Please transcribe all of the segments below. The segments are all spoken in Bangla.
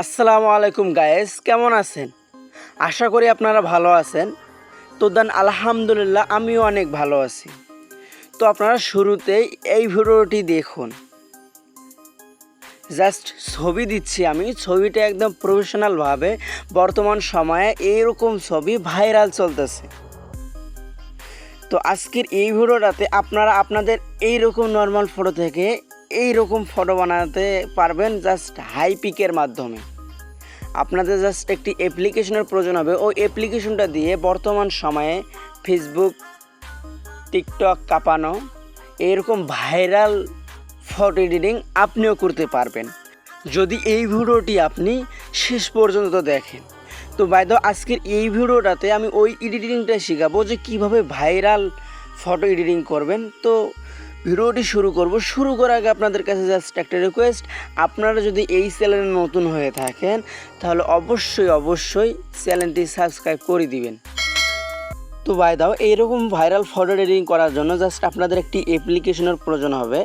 আসসালামু আলাইকুম গায়েস, কেমন আছেন? আশা করি আপনারা ভালো আছেন। তো দেন, আলহামদুলিল্লাহ, আমিও অনেক ভালো আছি। তো আপনারা শুরুতেই এই ভিডিওটি দেখুন। জাস্ট ছবি দিচ্ছি আমি। ছবিটা একদম প্রফেশনালভাবে বর্তমান সময়ে এইরকম ছবি ভাইরাল চলতেছে। তো আজকের এই ভিডিওটাতে আপনারা আপনাদের এই রকম নর্মাল ফটো থেকে এই রকম ফটো বানাতে পারবেন জাস্ট হাই পিকের মাধ্যমে। আপনাদের জাস্ট একটি অ্যাপ্লিকেশনের প্রয়োজন হবে। ওই অ্যাপ্লিকেশনটা দিয়ে বর্তমান সময়ে ফেসবুক টিকটক কাঁপানো এরকম ভাইরাল ফটো এডিটিং আপনিও করতে পারবেন। যদি এই ভিডিওটি আপনি শেষ পর্যন্ত দেখেন, তো বাইদ আজকের এই ভিডিওটাতে আমি ওই এডিটিংটা শেখাবো যে কীভাবে ভাইরাল ফটো এডিটিং করবেন। তো ভিডিওটি শুরু করব। শুরু করার আগে আপনাদের কাছে জাস্ট একটা রিকোয়েস্ট আপনারা যদি এই চ্যানেলে নতুন হয়ে থাকেন, তাহলে অবশ্যই অবশ্যই চ্যানেলটি সাবস্ক্রাইব করে দিবেন। তো বাই দাও এইরকম ভাইরাল ফটো এডিটিং করার জন্য জাস্ট আপনাদের একটি অ্যাপ্লিকেশনের প্রয়োজন হবে।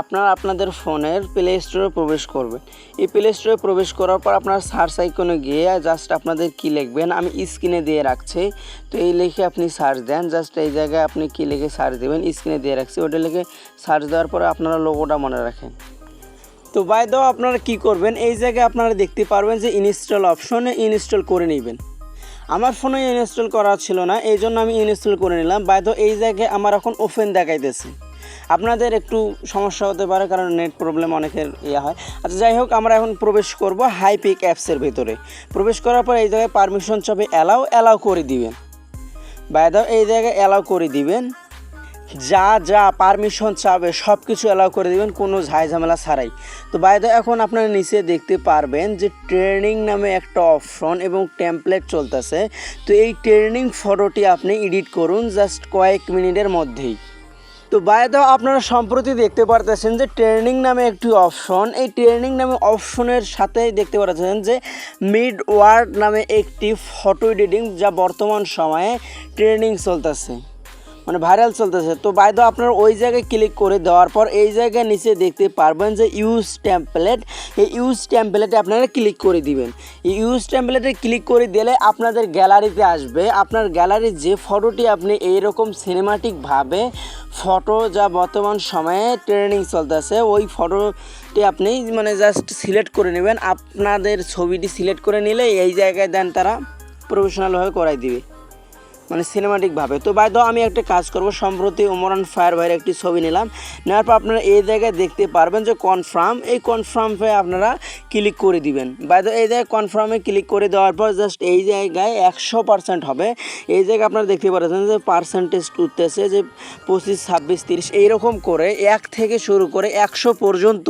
আপনারা আপনাদের ফোনের প্লে স্টোরে প্রবেশ করবেন। এই প্লে স্টোরে প্রবেশ করার পর আপনার সার্চ আইকনে গিয়ে জাস্ট আপনাদের কি লিখবেন, আমি স্ক্রিনে দিয়ে রাখছি। তো এই লিখে আপনি সার্চ দেন জাস্ট এই জায়গায় আপনি কি লিখে সার্চ দেবেন স্ক্রিনে দিয়ে রাখছি। ওটা লিখে সার্চ দেওয়ার পরে আপনারা লোগোটা মনে রাখেন। তো বাই দাও আপনারা কি করবেন, এই জায়গায় আপনারা দেখতে পারবেন যে ইনস্টল অপশনে ইনস্টল করে নেবেন। আমার ফোনে ইনস্টল করা ছিল না, এই জন্য আমি ইনস্টল করে নিলাম। বাইদ এই জায়গায় আমার এখন ওপেন দেখাইতেছে। আপনাদের একটু সমস্যা হতে পারে কারণ নেট প্রবলেম অনেকের ইয়ে হয়। আচ্ছা যাই হোক, আমরা এখন প্রবেশ করব হাই পিক অ্যাপসের ভিতরে। প্রবেশ করার পর এই জায়গায় পারমিশন চাপে অ্যালাউ অ্যালাউ করে দিবেন। বাইদ এই জায়গায় অ্যালাউ করে দিবেন। যা যা পারমিশন চাবে সব কিছু অ্যালাউ করে দিবেন, কোনো ঝামেলা ছাড়াই। তো বাইরে এখন আপনারা নিচে দেখতে পারবেন যে ট্রেনিং নামে একটা অপশন এবং টেমপ্লেট চলতেছে। তো এই ট্রেনিং ফটোটি আপনি এডিট করুন জাস্ট কয়েক মিনিটের মধ্যেই। তো বাইরে আপনারা সম্প্রতি দেখতে পারতেছেন যে ট্রেনিং নামে একটি অপশন এই ট্রেনিং নামে অপশনের সাথে দেখতে পারতেছেন যে মিড ওয়ার্ড নামে একটি ফটো এডিটিং যা বর্তমান সময়ে ট্রেনিং চলতেছে। মানে ভাইরাল চলতেছে। তো বাইদ আপনার ওই জায়গায় ক্লিক করে দেওয়ার পর এই জায়গায় নিচে দেখতে পারবেন যে ইউজ টেম্পলেট এই ইউজ টেম্পলেটে আপনারা ক্লিক করে দিবেন। ইউজ টেম্পলেটে ক্লিক করে দিলে আপনাদের গ্যালারিতে আসবে। আপনার গ্যালারির যে ফটোটি আপনি এইরকম সিনেমাটিকভাবে ফটো যা বর্তমান সময়ে ট্রেনিং চলতেছে, ওই ফটোটি আপনি মানে জাস্ট সিলেক্ট করে নেবেন। আপনাদের ছবিটি সিলেক্ট করে নিলে এই জায়গায় দেন তারা প্রফেশনালভাবে করাই দিবে। মানে সিনেমাটিকভাবে তো বাই আমি একটা কাজ করব, সম্প্রতি ওমরান ফায়ার ভাইয়ের একটি ছবি নিলাম। নেওয়ার পর আপনারা এই জায়গায় দেখতে পারবেন যে কনফার্ম এই কনফার্মে আপনারা ক্লিক করে দিবেন। বাই এই জায়গায় কনফার্মে ক্লিক করে দেওয়ার পর জাস্ট এই জায়গায় একশো পার্সেন্ট হবে। এই জায়গায় আপনারা দেখতে পাচ্ছেন যে পার্সেন্টেজ উঠতেছে যে পঁচিশ, ছাব্বিশ, তিরিশ, এইরকম করে এক থেকে শুরু করে একশো পর্যন্ত।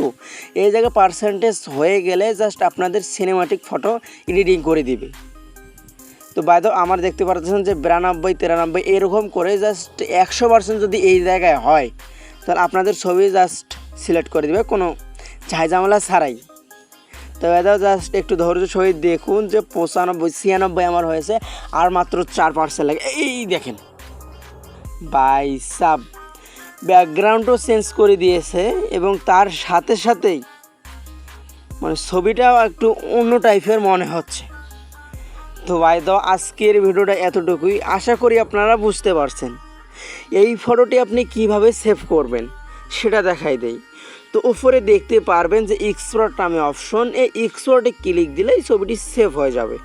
এই জায়গায় পার্সেন্টেজ হয়ে গেলে জাস্ট আপনাদের সিনেমাটিক ফটো এডিটিং করে দিবে। তো বাইদ আমার দেখতে পাচ্ছেন যে বিরানব্বই, তিরানব্বই এরকম করে জাস্ট একশো পার্সেন্ট যদি এই জায়গায় হয়, তাহলে আপনাদের ছবি জাস্ট সিলেক্ট করে দেবে, কোনো ঝামেলা ছাড়াই। তো এটা জাস্ট একটু ধৈর্য সহিত দেখুন যে পঁচানব্বই, ছিয়ানব্বই আমার হয়েছে, আর মাত্র চার পার্সেন্ট লাগে। এই দেখেন। বাই সাব ব্যাকগ্রাউন্ডও চেঞ্জ করে দিয়েছে এবং তার সাথে সাথেই মানে ছবিটাও একটু অন্য টাইপের মনে হচ্ছে। তো ভাই, তো আজকের ভিডিওটা এতটুকুই। আশা করি আপনারা বুঝতে পারছেন। এই ফটোটি আপনি কীভাবে সেভ করবেন, সেটা দেখাই দেই। তো উপরে দেখতে পারবেন যে এক্সপোর্ট নামে অপশন এই এক্সপোর্টে ক্লিক দিলেই ছবিটি সেভ হয়ে যাবে।